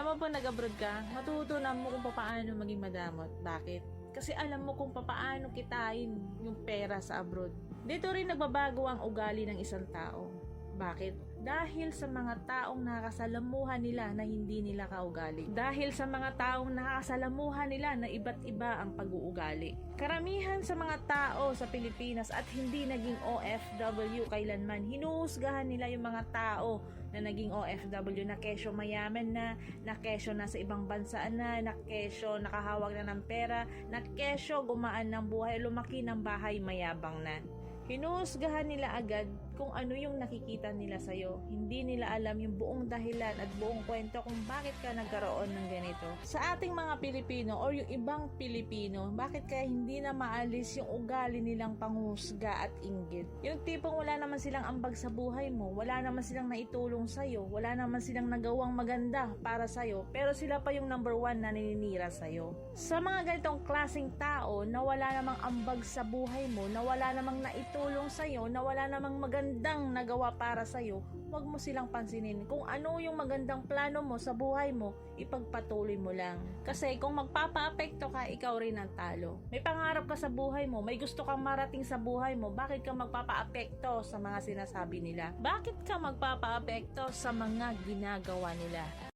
Alam mo po nag-abroad ka, matutunan mo kung paano maging madamot. Bakit? Kasi alam mo kung paano kitain yung pera sa abroad. Dito rin nagbabago ang ugali ng isang tao. Bakit? Dahil sa mga taong nakakasalamuhan nila na hindi nila kaugali. Dahil sa mga taong nakakasalamuhan nila na iba't iba ang pag-uugali. Karamihan sa mga tao sa Pilipinas at hindi naging OFW kailanman, hinuhusgahan nila yung mga tao na naging OFW na kesyo mayaman na, na kesyo nasa ibang bansa na, na kesyo nakahawak na ng pera, na kesyo gumaan ng buhay, lumaki ng bahay mayabang na. Hinuhusgahan nila agad kung ano yung nakikita nila sa'yo. Hindi nila alam yung buong dahilan at buong kwento kung bakit ka nagkaroon ng ganito. Sa ating mga Pilipino or yung ibang Pilipino, bakit kaya hindi na maalis yung ugali nilang panghusga at inggit? Yung tipong wala naman silang ambag sa buhay mo, wala naman silang naitulong sa'yo, wala naman silang nagawang maganda para sa'yo, pero sila pa yung number one na naninira sa'yo. Sa mga ganitong klaseng tao na wala namang ambag sa buhay mo, na wala namang naitulong sa'yo, na wala namang magandang nagawa para sa'yo, huwag mo silang pansinin. Kung ano yung magandang plano mo sa buhay mo, ipagpatuloy mo lang. Kasi kung magpapa-apekto ka, ikaw rin ang talo. May pangarap ka sa buhay mo, may gusto kang marating sa buhay mo, bakit ka magpapa-apekto sa mga sinasabi nila? Bakit ka magpapa-apekto sa mga ginagawa nila?